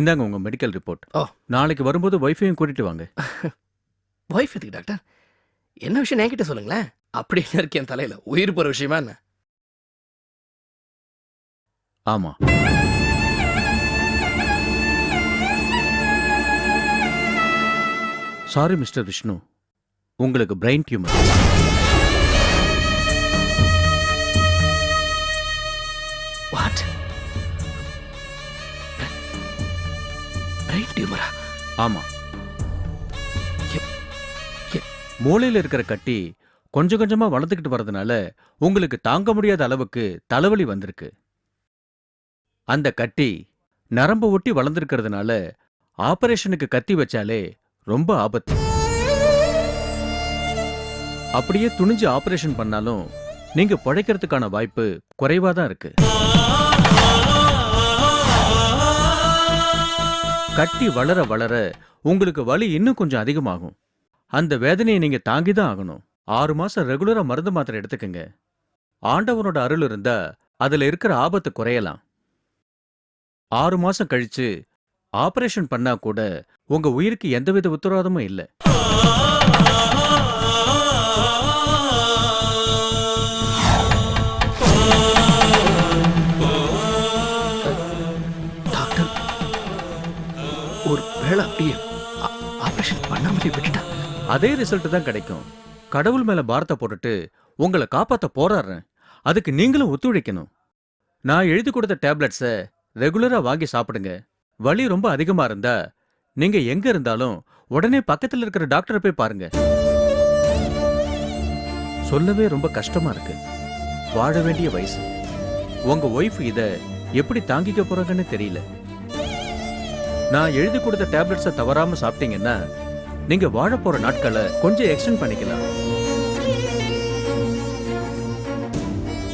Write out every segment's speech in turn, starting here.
இந்தாங்க உங்க medical report ஓ. நாளைக்கு வரும்போது ஒய்ஃபையும் கூட்டிட்டு வாங்க. ஒய்ஃப் எதுக்கு டாக்டர் என்ன விஷயம்? என்கிட்ட சொல்லுங்களேன். அப்படி என்ன இருக்கு என் தலையில? உயிர் போற விஷயமா என்ன? ஆமா. சாரி மிஸ்டர் விஷ்ணு உங்களுக்கு பிரெயின் டியூமர் டியூமரா ஆமா. மூளையில இருக்கிற கட்டி கொஞ்சம் கொஞ்சமா வளர்ந்துக்கிட்டு வரதுனால உங்களுக்கு தாங்க முடியாத அளவுக்கு தலைவலி வந்திருக்கு. அந்த கட்டி நரம்பு ஒட்டி வளர்ந்துருக்கிறதுனால ஆபரேஷனுக்கு கத்தி வச்சாலே ரொம்ப ஆபத்து. அப்படியே துணிஞ்சு ஆபரேஷன் பண்ணாலும் நீங்க பிழைக்கிறதுக்கான வாய்ப்பு குறைவா தான் இருக்கு. கட்டி வளர வளர உங்களுக்கு வலி இன்னும் கொஞ்சம் அதிகமாகும். அந்த வேதனையை நீங்க தாங்கி தான் ஆகணும். ஆறு மாசம் ரெகுலரா மருந்து மாத்திரை எடுத்துக்கங்க. ஆண்டவனோட அருள் இருந்தா அதுல இருக்கிற ஆபத்து குறையலாம். ஆறு மாசம் கழிச்சு ஆபரேஷன் பண்ணா கூட உங்க உயிருக்கு எந்தவித உத்தரவாதமும் இல்ல. ஒரு அப்படியே ஆபரேஷன் பண்ணாமலே விட்டுட்டா? அதே ரிசல்ட் தான் கிடைக்கும். கடவுள் மேல பாரத்தை போட்டுட்டு உங்களை காப்பாத்த போராடுறேன் அதுக்கு நீங்களும் ஒத்துழைக்கணும். நான் எழுதி கொடுத்த டேப்லெட்ஸை ரெகுலரா வாங்கி சாப்பிடுங்க. வலி ரொம்ப அதிகமா இருந்தா நீங்க எங்க இருந்தாலும் உடனே பக்கத்துல இருக்கிற டாக்டரை போய் பாருங்க. சொல்லவே ரொம்ப கஷ்டமா இருக்கு. வாழ வேண்டிய வயசு. உங்க ஒய்ஃப் இதை எப்படி தாங்கிக்க போறாங்கன்னு தெரியல. நான் எழுதி கொடுத்த டேப்லெட்ஸை தவறாம சாப்பிட்டீங்கன்னா நீங்க வாழ போற நாட்களை கொஞ்சம் எக்ஸ்டெண்ட் பண்ணிக்கலாம்.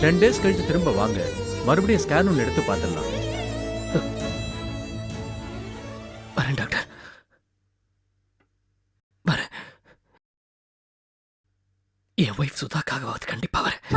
டென் டேஸ் கழிச்சு திரும்ப வாங்க. மறுபடியும் ஸ்கேன் ஒன்று எடுத்து பார்த்துடலாம். வரேன் டாக்டர். வரேன். என் ஒய்ஃப் சுதாக்காகவாது கண்டிப்பா வரேன்.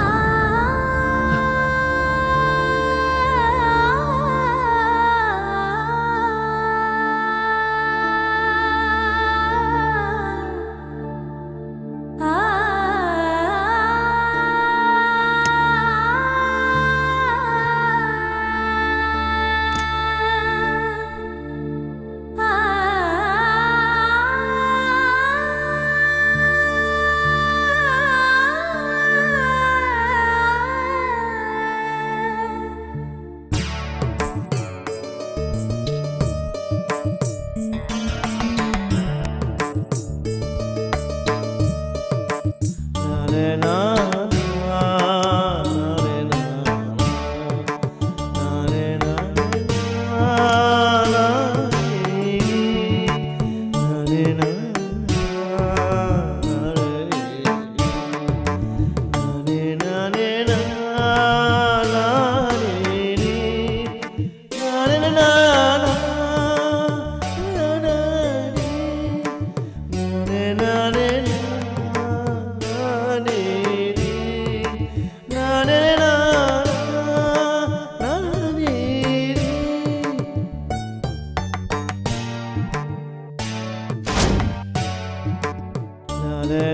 না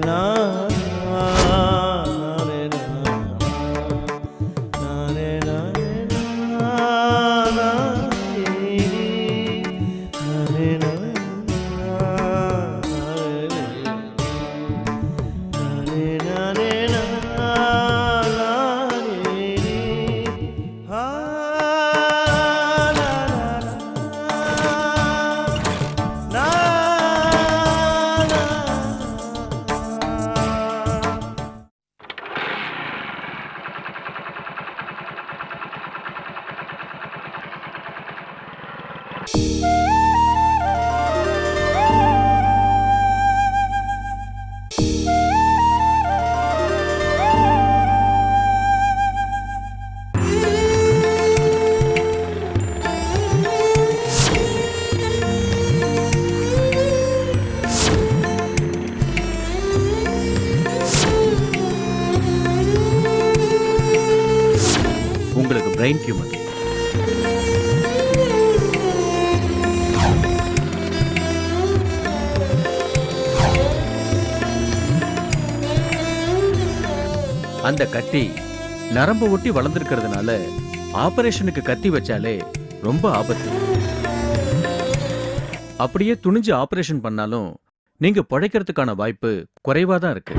ना உங்களுக்கு பிரெயின் டியூமர் அந்த கட்டி நரம்பு ஒட்டி வளர்ந்துருக்கிறதுனால ஆபரேஷனுக்கு கத்தி வச்சாலே ரொம்ப ஆபத்து. அப்படியே துணிஞ்சு ஆபரேஷன் பண்ணாலும் நீங்க பிழைக்கிறதுக்கான வாய்ப்பு குறைவா தான் இருக்கு.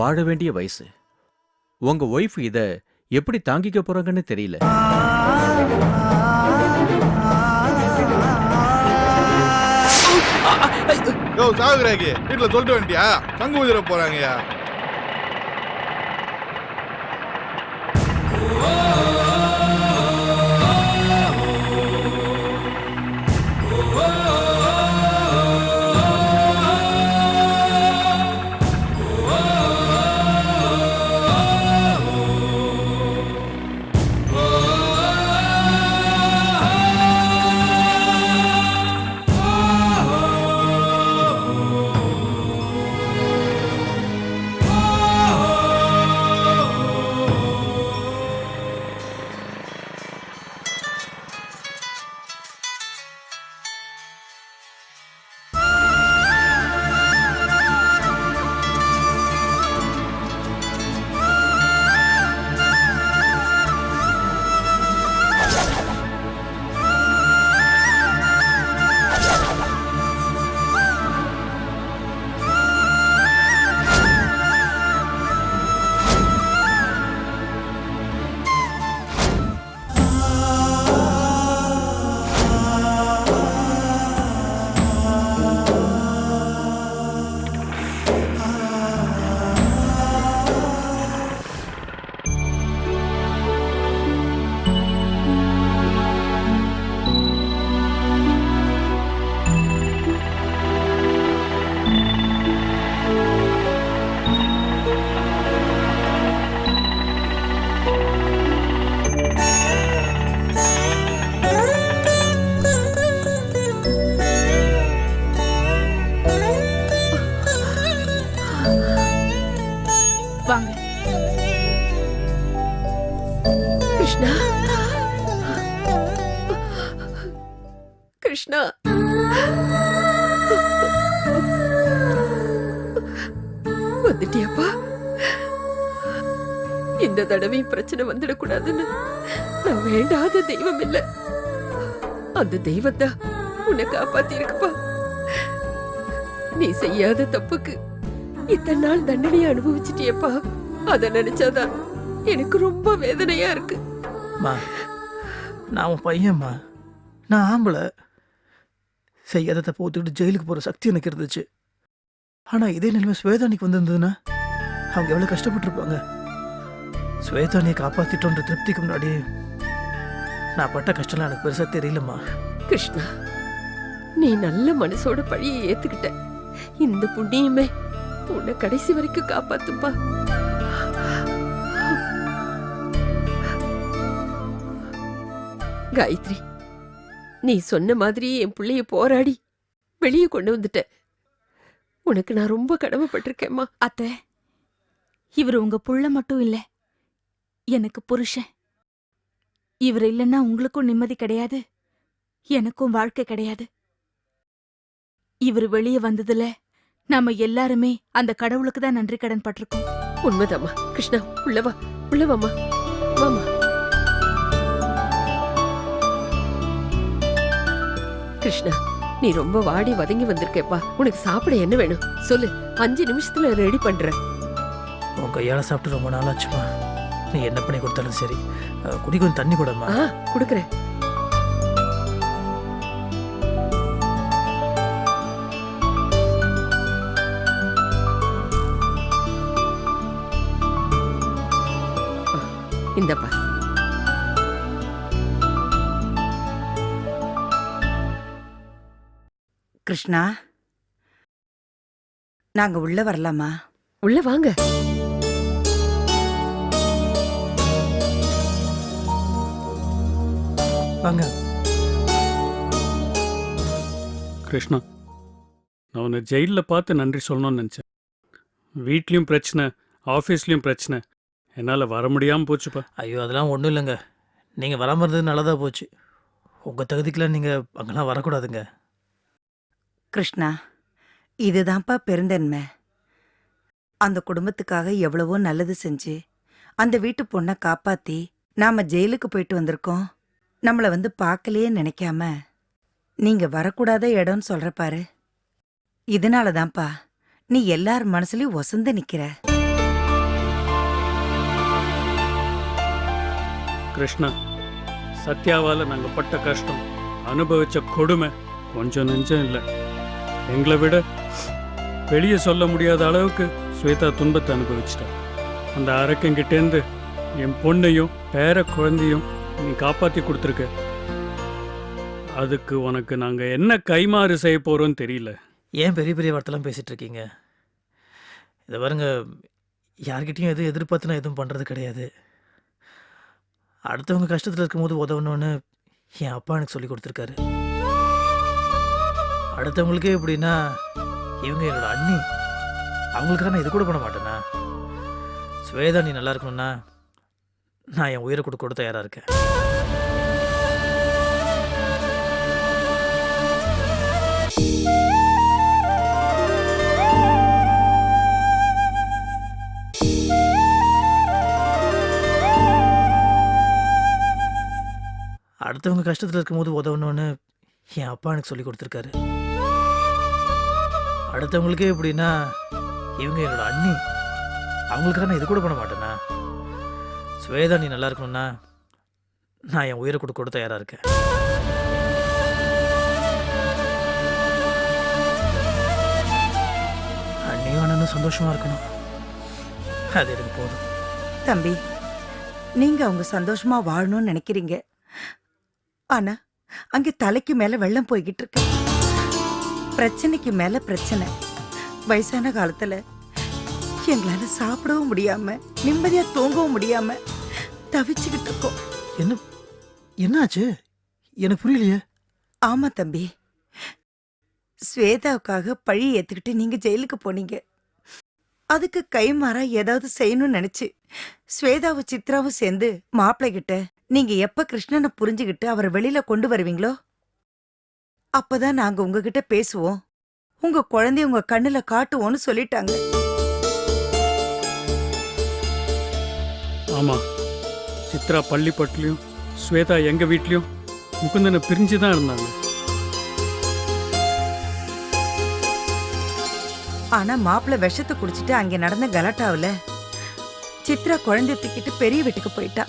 வாழ வேண்டிய வயசு. உங்க ஒய்ஃப் இத எப்படி தாங்கிக்க போறாங்கன்னு தெரியல. யோ சாகுறாக்கி. வீட்டில் சொல்லிட்டு வந்துட்டியா? சங்கு ஊதிர போகிறாங்கய்யா வந்துட்டியாப்பா? இந்த தடவை பிரச்சனை வந்துடக்கூடாதுன்னு நான் வேண்டாத தெய்வம் இல்ல. அந்த தெய்வம் தான் உன்னை காப்பாத்தி இருக்குப்பா நீ செய்யாத தப்புக்கு இத்தனை நாள் தண்டனையை அனுபவிச்சிட்டியப்பா. அத நினைச்சாதான் எனக்கு ரொம்ப வேதனையா இருக்கு. மா நான் உன் பையன்மா நான் ஆம்பளை. செய்யாத தப்பு ஒத்துக்கிட்டு ஜெயிலுக்கு போகிற சக்தி எனக்கு இருந்துச்சு. ஆனால் இதே நிலைமை ஸ்வேதானிக்கு வந்திருந்ததுன்னா அவங்க எவ்வளோ கஷ்டப்பட்டிருப்பாங்க. ஸ்வேதானியை காப்பாற்றிட்டோன்ற திருப்திக்கு முன்னாடி நான் பட்ட கஷ்டம்லாம் எனக்கு பெருசாக தெரியலம்மா. கிருஷ்ணா நீ நல்ல மனசோட பழியை ஏத்துக்கிட்ட. இந்த புண்ணியமே உன்னை கடைசி வரைக்கும் காப்பாத்துப்பா காயத்ரி நீ சொன்ன மாதிரி என் பிள்ளைய போராடி வெளியே கொண்டு வந்துட்ட உனக்கு நான் ரொம்ப கடமைப்பட்டிருக்கேம்மா. அத்தை இவர் உங்க புள்ள மட்டும் இல்ல. எனக்கு புருஷன். இவர் இல்லைன்னா உங்களுக்கும் நிம்மதி கிடையாது. எனக்கும் வாழ்க்கை கிடையாது. இவர் வெளியே வந்ததுல நாம எல்லாருமே அந்த கடவுளுக்கு தான் நன்றி கடன் பட்டிருக்கோம். உண்மைதாம்மா. கிருஷ்ணா உள்ளவா உள்ளவாம்மா வாமா கிருஷ்ணா. நீ ரொம்ப வாடி வதங்கி வந்திருக்கேப்பா. உனக்கு சாப்பிட என்ன வேணும்? சொல்லு. அஞ்சு நிமிஷத்துல ரெடி பண்றேன். உன் கையால் சாப்பிட்டு ரொம்ப நாள் ஆச்சுமா நீ என்ன பண்ணி கொடுத்தாலும் சரி. அஹ், குடி கொஞ்சம் தண்ணி கூடம்மா. ஆ குடுக்கறேன். கிருஷ்ணா? நாங்க உள்ள வரலாமா? உள்ள வாங்க. வாங்க. கிருஷ்ணா நான் உன்னை ஜெயிலில் பார்த்து நன்றி சொல்லணும்னு நினச்சேன். வீட்லேயும் பிரச்சனை ஆஃபீஸ்லேயும் பிரச்சனை. என்னால் வர முடியாமல் போச்சுப்பா. ஐயோ அதெல்லாம் ஒன்றும் இல்லைங்க. நீங்கள் வராமல் இருந்தது நல்லதாக போச்சு. உங்கள் தகுதிக்கெலாம் நீங்கள் அங்கெல்லாம் வரக்கூடாதுங்க. கிருஷ்ணா இதுதான்ப்பா பெருந்தன்மை. அந்த குடும்பத்துக்காக எவ்வளவோ நல்லது செஞ்சு அந்த வீட்டு பொண்ணை காப்பாத்தி நாம ஜெயிலுக்கு போயிட்டு வந்திருக்கோம். நம்மளை வந்து பார்க்கலையே நினைக்காம. நீங்க வரக்கூடாத இடம்னு சொல்ற பாரு. இதனால தான்ப்பா நீ எல்லார் மனசுலயும் ஒசந்து நிக்கிற. கிருஷ்ணா சத்யாவால நாங்க பட்ட கஷ்டம் அனுபவிச்ச கொடுமை கொஞ்சம் நெஞ்சம் இல்லை. எங்களை விட வெளியே சொல்ல முடியாத அளவுக்கு ஸ்வேதா துன்பத்தை அனுபவிச்சிட்டேன் அந்த அரக்கங்கிட்டேருந்து என் பொண்ணையும் பேர குழந்தையும் நீ காப்பாற்றி கொடுத்துருக்க. அதுக்கு உனக்கு நாங்கள் என்ன கைமாறு செய்ய போகிறோன்னு தெரியல. ஏன் பெரிய பெரிய வார்த்தைலாம் பேசிகிட்டு இருக்கீங்க? இதை பாருங்க யார்கிட்டையும் எதுவும் எதிர்பார்த்து நான் எதுவும் பண்ணுறது கிடையாது. அடுத்தவங்க கஷ்டத்தில் இருக்கும்போது உதவணும்னு என் அப்பா எனக்கு சொல்லி கொடுத்துருக்காரு. அடுத்தவங்களுக்கே எப்படின்னா இவங்க என்னோட அண்ணி. அவங்களுக்காக நான் இது கூட பண்ண மாட்டேண்ணா ஸ்வேதா நீ நல்லா இருக்கணும்னா நான் என் உயிரை கொடுக்க கூட தயாராக இருக்கேன். அடுத்தவங்க கஷ்டத்தில் இருக்கும்போது உதவணும்னு என் அப்பா எனக்கு சொல்லி கொடுத்துருக்காரு. அடுத்தவங்களுக்கே எப்படின்னா இவங்க என்னோட அண்ணி. அவங்களுக்காக நான் இது கூட பண்ண மாட்டேண்ணா ஸ்வேதா நீ நல்லா இருக்கணும்னா நான் என் உயிரை கொடுக்க கூட தயாராக இருக்கேன். அண்ணியும் அண்ணனும் சந்தோஷமா இருக்கணும். அது எனக்கு போதும். தம்பி நீங்க அவங்க சந்தோஷமா வாழணும்னு நினைக்கிறீங்க. ஆனா அங்கே தலைக்கு மேலே வெள்ளம் போய்கிட்டு இருக்கு. பிரச்சனைக்கு மேல பிரச்சனை. வயசான காலத்துல எங்களால சாப்பிடவும் முடியாம நிம்மதியா தூங்கவும் முடியாம தவிச்சுக்கிட்டு இருக்கோம். என்ன என்னாச்சு? எனக்கு புரியலையே. ஆமா தம்பி. ஸ்வேதாவுக்காக பழி ஏத்துக்கிட்டு நீங்க ஜெயிலுக்கு போனீங்க. அதுக்கு கைமாறா ஏதாவது செய்யணும்னு நினைச்சு ஸ்வேதாவும் சித்ராவும் சேர்ந்து மாப்பிள்ளை கிட்ட நீங்க எப்ப கிருஷ்ணனை புரிஞ்சுகிட்டு அவரை வெளியில கொண்டு வருவீங்களோ அப்பதான் நாங்க உங்ககிட்ட பேசுவோம். உங்க குழந்தைய உங்க கண்ணுல காட்டுவோம்னு சொல்லிட்டாங்க. ஆமா. சித்ரா பள்ளிப்பட்டுலையும் ஸ்வேதா எங்க வீட்லயும் முகுந்தனை பிரிஞ்சு தான் இருந்தாங்க. ஆனா மாப்பிள்ளை விஷத்தை குடிச்சிட்டு அங்க நடந்த கலாட்டாவுல சித்ரா குழந்தை தூக்கிட்டு பெரிய வீட்டுக்கு போயிட்டா.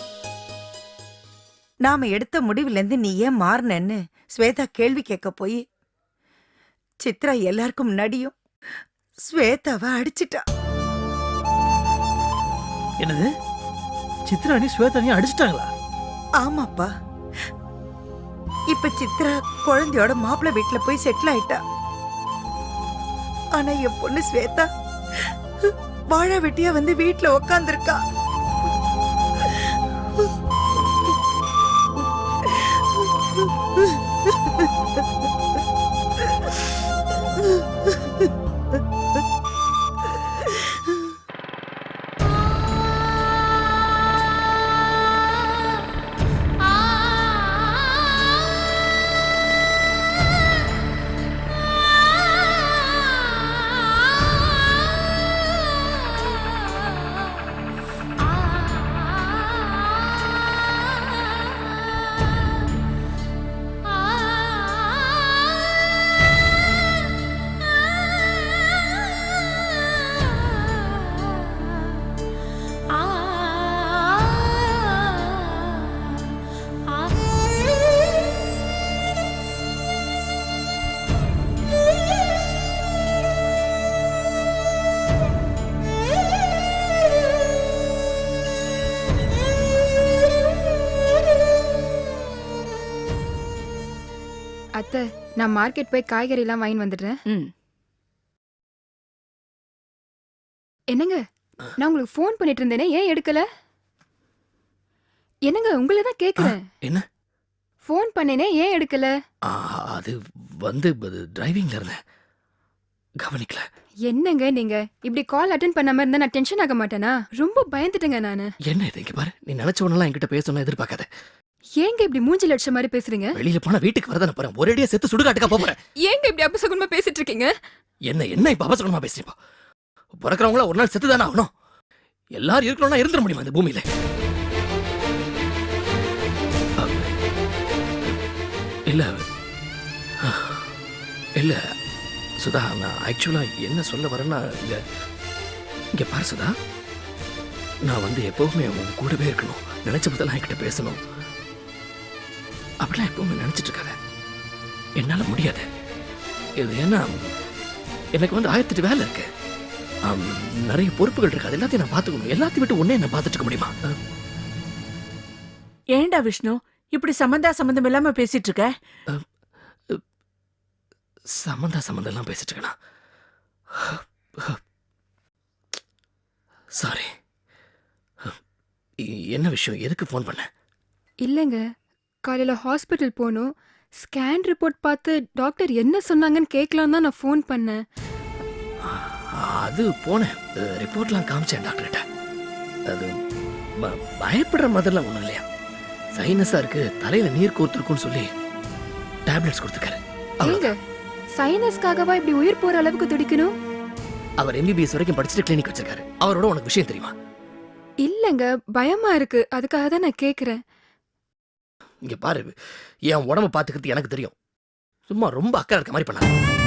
நாம எடுத்த முடிவுல இருந்து நீ ஏன் மாறினன்னு ஸ்வேதா கேள்வி கேட்க போய் சித்ரா எல்லாருக்கும் முன்னாடியும் ஸ்வேதாவை அடிச்சிட்டா. என்னது? சித்ராணி ஸ்வேதானி அடிச்சிட்டாங்களா? ஆமாப்பா. இப்ப சித்ரா குழந்தையோட மாப்பிள்ளை வீட்டுல போய் செட்டில் ஆயிட்டா. ஆனா என் பொண்ணு ஸ்வேதா வாழ வெட்டியா வந்து வீட்டுல உக்காந்துருக்கா. நான் மார்க்கெட் போய் காய்கறி எல்லாம் வாங்கி வந்துடுறேன். ம். என்னங்க? நான் உங்களுக்கு ஃபோன் பண்ணிட்டு இருந்தேனே ஏன் எடுக்கல? என்னங்க உங்களை தான் கேக்குறேன். என்ன? ஃபோன் பண்ணேனே ஏன் எடுக்கல? ஆ, அது வந்து டிரைவிங்ல இருந்தேன். கவனிக்கல. என்னங்க நீங்க? இப்படி கால் அட்டன் பண்ணாம இருந்தா நான் டென்ஷன் ஆக மாட்டேனா? ரொம்ப பயந்துட்டேங்க நானு. என்ன இது இங்க பாரு? நீ நினைச்ச ஒண்ணெல்லாம் என்கிட்ட பேசணும்னு எதிர்பார்க்காத. ஏங்க இப்படி மூஞ்சி லட்சம் மாதிரி பேசுறீங்க? வெளியில போனா வீட்டுக்கு வரதானே போறேன். ஒரேடியா செத்து சுடுகாட்டுக்கா போறேன். ஏங்க இப்படி அபசகுணமா பேசிட்டு இருக்கீங்க என்ன என்ன இப்ப அவசரமா பேசுறீப்பா? பிறக்கிறவங்கள ஒரு நாள் செத்து தானே ஆகணும். எல்லாரும் இருக்கணும்னா இருந்துட முடியுமா இந்த பூமியில? இல்ல இல்ல சுதா நான் ஆக்சுவலா என்ன சொல்ல வரேன்னா இங்க இங்க பாரு சுதா. நான் வந்து எப்பவுமே உன் கூடவே இருக்கணும். நினைச்ச போதெல்லாம் என்கிட்ட பேசணும். அப்படிலாம் எப்பவுமே நினைச்சிட்டு இருக்காத என்னால முடியாது. இது ஏன்னா எனக்கு வந்து ஆயிரத்தெட்டு வேலை இருக்கு. நிறைய பொறுப்புகள் இருக்கு. அது எல்லாத்தையும் நான் பார்த்துக்கணும். எல்லாத்தையும் விட்டு ஒன்னே நான் பார்த்துட்டு இருக்க முடியுமா? ஏன்டா விஷ்ணு? இப்படி சம்பந்தா சம்பந்தம் இல்லாம பேசிட்டு இருக்க சம்மந்தா சம்மந்தம் எல்லாம் பேசிட்டு இருக்கேனா சாரி என்ன விஷயம்? எதுக்கு ஃபோன் பண்ண? இல்லைங்க. காலையில ஹாஸ்பிட்டல் போகணும் ஸ்கேன் ரிப்போர்ட் பார்த்து டாக்டர் என்ன சொன்னாங்கன்னு கேட்கலாம் தான் நான் ஃபோன் பண்ணேன். அது போனேன். ரிப்போர்ட்லாம் காமிச்சேன் டாக்டர்கிட்ட. அது பயப்படுற மாதிரிலாம் ஒன்றும் இல்லையா? சைனஸா இருக்கு தலையில நீர் கோர்த்துருக்குன்னு சொல்லி டேப்லெட்ஸ் கொடுத்துருக்காரு. ஏங்க சைனஸ்க்காகவா இப்படி உயிர் போற அளவுக்கு துடிக்கணும்? அவர் எம்பிபிஎஸ் வரைக்கும் படிச்சுட்டு கிளினிக் வச்சிருக்காரு. அவரோட உனக்கு விஷயம் தெரியுமா? இல்லைங்க பயமா இருக்கு. அதுக்காக தான் நான் கேக்குறேன். இங்க பாரு என் உடம்ப பாத்துக்கிறது எனக்கு தெரியும். சும்மா ரொம்ப அக்கறை இருக்க மாதிரி பண்ணாங்க